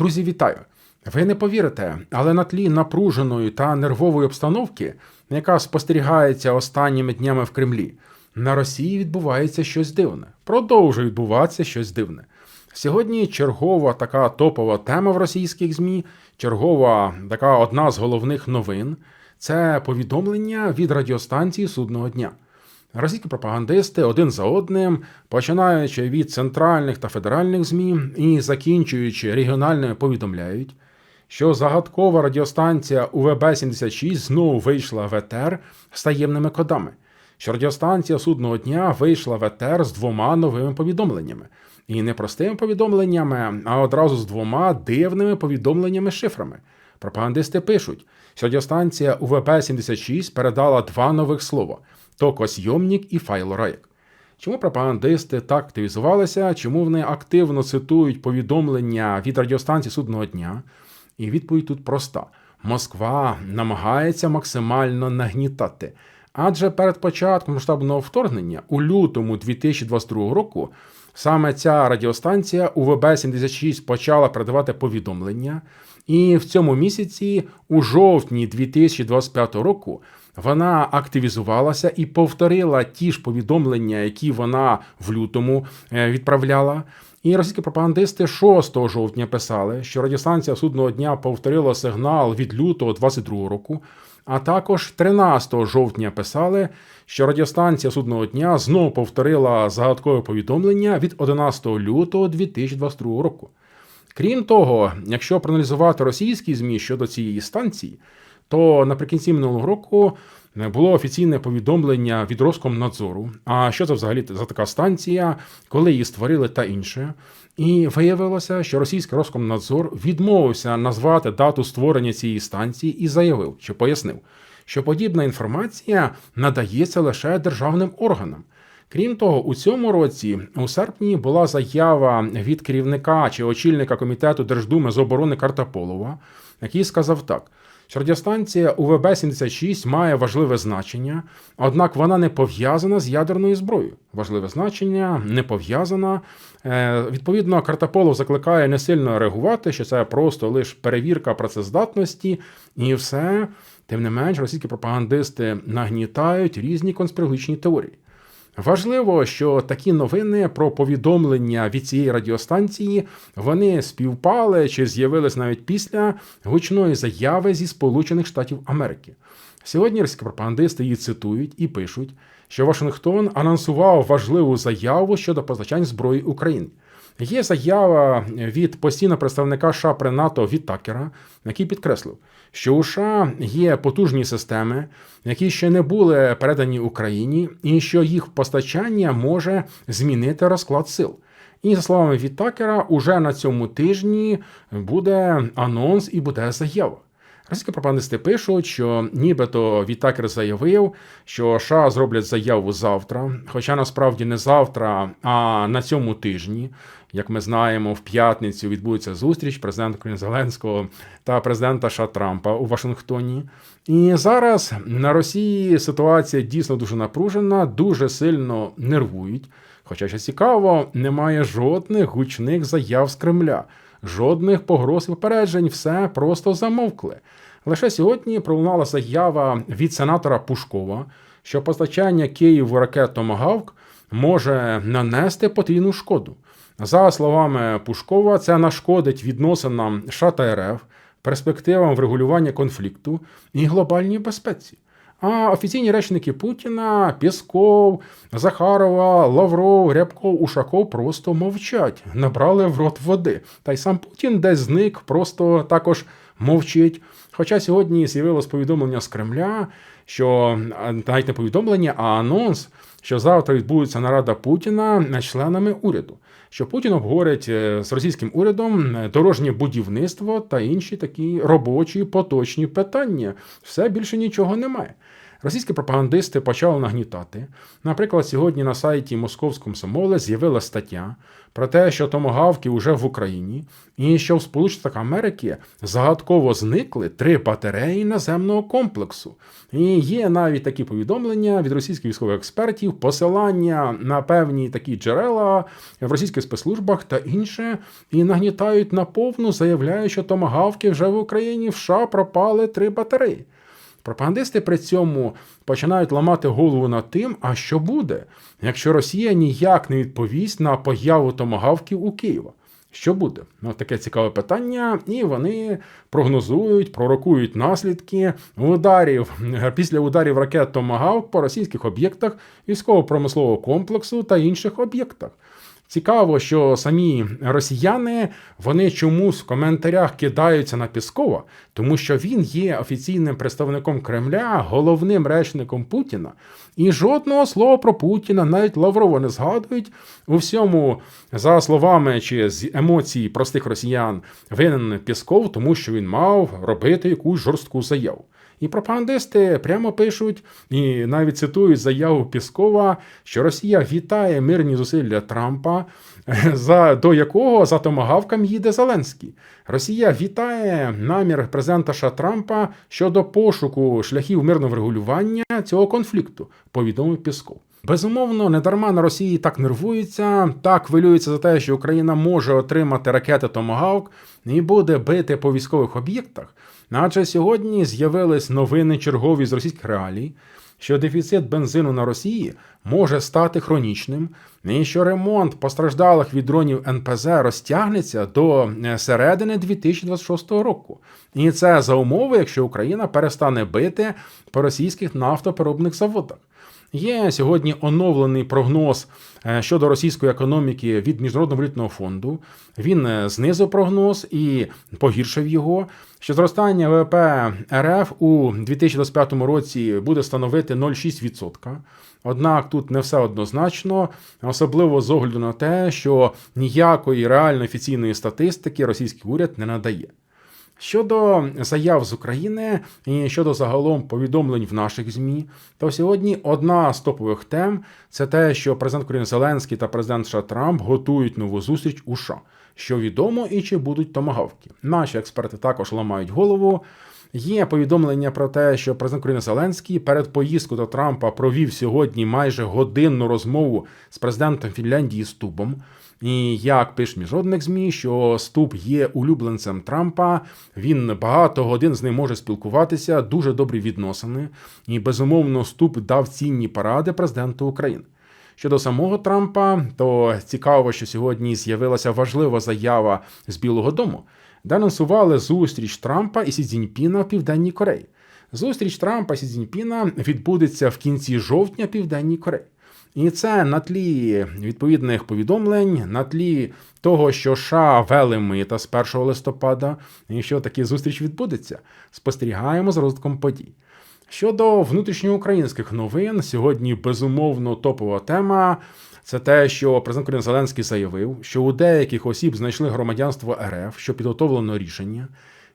Друзі, вітаю! Ви не повірите, але на тлі напруженої та нервової обстановки, яка спостерігається останніми днями в Кремлі, на Росії відбувається щось дивне. Продовжує відбуватися щось дивне. Сьогодні чергова така топова тема в російських ЗМІ, чергова така одна з головних новин це повідомлення від радіостанції судного дня. Російські пропагандисти один за одним, починаючи від центральних та федеральних ЗМІ і закінчуючи регіональними, повідомляють, що загадкова радіостанція УВБ-76 знову вийшла в етер з таємними кодами, що радіостанція судного дня вийшла в етер з двома новими повідомленнями. І не простими повідомленнями, а одразу з двома дивними повідомленнями-шифрами. Пропагандисти пишуть, що радіостанція УВБ-76 передала два нових слова токосйомник і файлорайк. Чому пропагандисти так активізувалися? Чому вони активно цитують повідомлення від радіостанції судного дня? І відповідь тут проста: Москва намагається максимально нагнітати. Адже перед початком масштабного вторгнення у лютому 2022 року саме ця радіостанція УВБ-76 почала передавати повідомлення, і в цьому місяці, у жовтні 2025 року, вона активізувалася і повторила ті ж повідомлення, які вона в лютому е, відправляла. І російські пропагандисти 6 жовтня писали, що радіостанція судного дня повторила сигнал від лютого 22 року. А також 13 жовтня писали, що радіостанція судного дня знову повторила загадкове повідомлення від 11 лютого 2022 року. Крім того, якщо проаналізувати російські ЗМІ щодо цієї станції, то наприкінці минулого року було офіційне повідомлення від Роскомнадзору. А що це взагалі за така станція, коли її створили та інше. І виявилося, що російський Роскомнадзор відмовився назвати дату створення цієї станції і заявив, що пояснив, що подібна інформація надається лише державним органам. Крім того, у цьому році, у серпні, була заява від керівника чи очільника комітету Держдуми з оборони Картаполова, який сказав так. Що Радіостанція УВБ-76 має важливе значення, однак вона не пов'язана з ядерною зброєю. Важливе значення не пов'язана. Е, Відповідно, Картаполов закликає не сильно реагувати, що це просто лише перевірка працездатності, і все. Тим не менш, російські пропагандисти нагнітають різні конспірологічні теорії. Важливо, що такі новини про повідомлення від цієї радіостанції вони співпали чи з'явились навіть після гучної заяви зі Сполучених Штатів Америки. Сьогодні пропагандисти її цитують і пишуть, що Вашингтон анонсував важливу заяву щодо постачань зброї України. Є заява від постійного представника США при НАТО Вітакера, який підкреслив, що у США є потужні системи, які ще не були передані Україні, і що їх постачання може змінити розклад сил. І за словами Вітакера, уже на цьому тижні буде анонс і буде заява. Російські пропагандисти пишуть, що нібито Вітакер заявив, що США зроблять заяву завтра, хоча насправді не завтра, а на цьому тижні. Як ми знаємо, в п'ятницю відбудеться зустріч президента України Зеленського та президента США Трампа у Вашингтоні. І зараз на Росії ситуація дійсно дуже напружена, дуже сильно нервують. Хоча що цікаво, немає жодних гучних заяв з Кремля, жодних погроз і попереджень, все просто замовкли. Лише сьогодні пролунала заява від сенатора Пушкова, що постачання Києву ракет «Томагавк» може нанести потрійну шкоду. За словами Пушкова, це нашкодить відносинам США РФ, перспективам врегулювання конфлікту і глобальній безпеці. А офіційні речники Путіна Пісков, Захарова, Лавров, Рябков, Ушаков просто мовчать, набрали в рот води. Та й сам Путін десь зник, просто також мовчить. Хоча сьогодні з'явилось повідомлення з Кремля, що навіть не повідомлення, а анонс, що завтра відбудеться нарада Путіна членами уряду. Що Путін обговорить з російським урядом дорожнє будівництво та інші такі робочі поточні питання. Все більше нічого немає. Російські пропагандисти почали нагнітати. Наприклад, сьогодні на сайті Московського Комсомоли з'явилася стаття про те, що томагавки вже в Україні, і що в Сполучених Америки загадково зникли три батареї наземного комплексу. І є навіть такі повідомлення від російських військових експертів, посилання на певні такі джерела в російських спецслужбах та інше, і нагнітають наповну, заявляють, що томагавки вже в Україні в США пропали три батареї. Пропагандисти при цьому починають ламати голову над тим, а що буде, якщо Росія ніяк не відповість на появу томагавків у Києва. Що буде? Ну, таке цікаве питання, і вони прогнозують, пророкують наслідки ударів після ударів ракет Томагавк по російських об'єктах військово-промислового комплексу та інших об'єктах. Цікаво, що самі росіяни вони чомусь в коментарях кидаються на Піскова, тому що він є офіційним представником Кремля, головним речником Путіна. І жодного слова про Путіна навіть Лаврова не згадують у всьому, за словами чи з емоцій простих росіян, винен Пісков, тому що він мав робити якусь жорстку заяву. І пропагандисти прямо пишуть і навіть цитують заяву Піскова, що Росія вітає мирні зусилля Трампа, за до якого за томагавком їде Зеленський. Росія вітає намір президента США Трампа щодо пошуку шляхів мирного врегулювання цього конфлікту, повідомив Пісков. Безумовно, недарма на Росії так нервуються, так хвилюються за те, що Україна може отримати ракети Томагавк і буде бити по військових об'єктах. Адже сьогодні з'явились новини чергові з російських реалій, що дефіцит бензину на Росії може стати хронічним, і що ремонт постраждалих від дронів НПЗ розтягнеться до е, середини 2026 року. І це за умови, якщо Україна перестане бити по російських нафтопереробних заводах. Є сьогодні оновлений прогноз е, щодо російської економіки від Міжнародного валютного фонду. Він е, знизив прогноз і погіршив його. Що зростання ВВП РФ у 2025 році буде становити 0,6%. Однак тут не все однозначно, особливо з огляду на те, що ніякої реальної офіційної статистики російський уряд не надає. Щодо заяв з України і щодо загалом повідомлень в наших ЗМІ, то сьогодні одна з топових тем це те, що президент України Зеленський та президент США Трамп готують нову зустріч у США. Що відомо і чи будуть томагавки. Наші експерти також ламають голову. Є повідомлення про те, що президент України Зеленський перед поїздкою до Трампа провів сьогодні майже годинну розмову з президентом Фінляндії Стубом. І як пише міжнародних змі, що Ступ є улюбленцем Трампа, він багато годин з ним може спілкуватися, дуже добрі відносини. І безумовно, Ступ дав цінні поради президенту України. Щодо самого Трампа, то цікаво, що сьогодні з'явилася важлива заява з Білого Дому, де анонсували зустріч Трампа і Сі Цзіньпіна в Південній Кореї. Зустріч Трампа і Сі Цзіньпіна відбудеться в кінці жовтня Південній Кореї. І це на тлі відповідних повідомлень, на тлі того, що США вели мита з 1 листопада, і що такі зустріч відбудеться, спостерігаємо за розвитком подій. Щодо внутрішньоукраїнських новин, сьогодні безумовно топова тема. Це те, що президент України Зеленський заявив, що у деяких осіб знайшли громадянство РФ, що підготовлено рішення.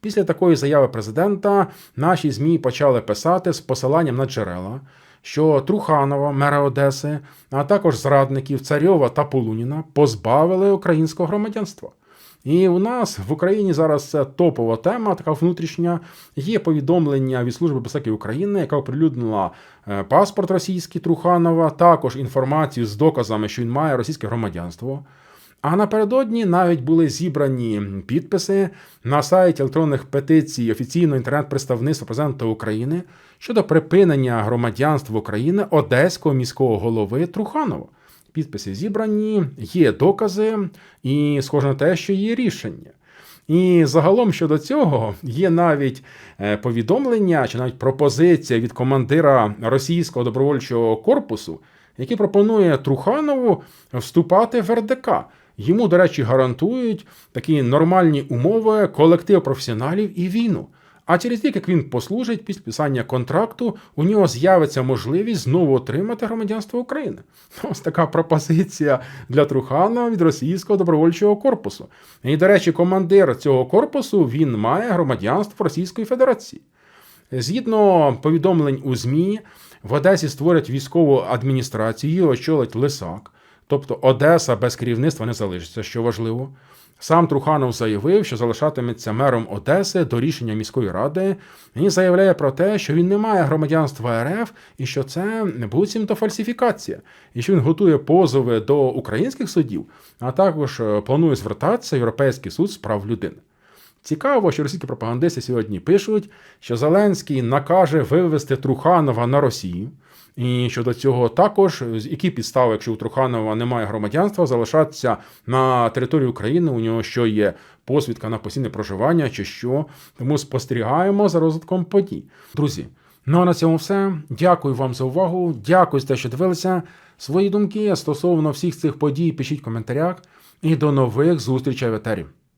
Після такої заяви президента наші ЗМІ почали писати з посиланням на джерела, що Труханова, мера Одеси, а також зрадників Царьова та Полуніна позбавили українського громадянства. І у нас в Україні зараз це топова тема, така внутрішня. Є повідомлення від Служби безпеки України, яка оприлюднила е, паспорт російський Труханова, також інформацію з доказами, що він має російське громадянство. А напередодні навіть були зібрані підписи на сайті електронних петицій офіційного інтернет-представництва президента України щодо припинення громадянства України одеського міського голови Труханова. Підписи зібрані, є докази, і схоже на те, що є рішення. І загалом щодо цього є навіть е, повідомлення чи навіть пропозиція від командира російського добровольчого корпусу, який пропонує Труханову вступати в РДК. Йому, до речі, гарантують такі нормальні умови, колектив професіоналів і війну. А через рік, як він послужить після підписання контракту, у нього з'явиться можливість знову отримати громадянство України. Ось така пропозиція для Трухана від російського добровольчого корпусу. І, до речі, командир цього корпусу він має громадянство Російської Федерації. Згідно повідомлень у ЗМІ, в Одесі створять військову адміністрацію, її очолить Лисак. Тобто Одеса без керівництва не залишиться, що важливо. Сам Труханов заявив, що залишатиметься мером Одеси до рішення міської ради. Він заявляє про те, що він не має громадянства РФ і що це буцімто фальсифікація, і що він готує позови до українських судів, а також е, планує звертатися в Європейський суд з прав людини. Цікаво, що російські пропагандисти сьогодні пишуть, що Зеленський накаже вивезти Труханова на Росію. І щодо цього також, які підстави, якщо у Труханова немає громадянства, залишатися на території України, у нього що є посвідка на постійне проживання чи що. Тому спостерігаємо за розвитком подій. Друзі, ну а на цьому все. Дякую вам за увагу. Дякую за те, що дивилися. Свої думки стосовно всіх цих подій пишіть в коментарях. І до нових зустрічей в етері.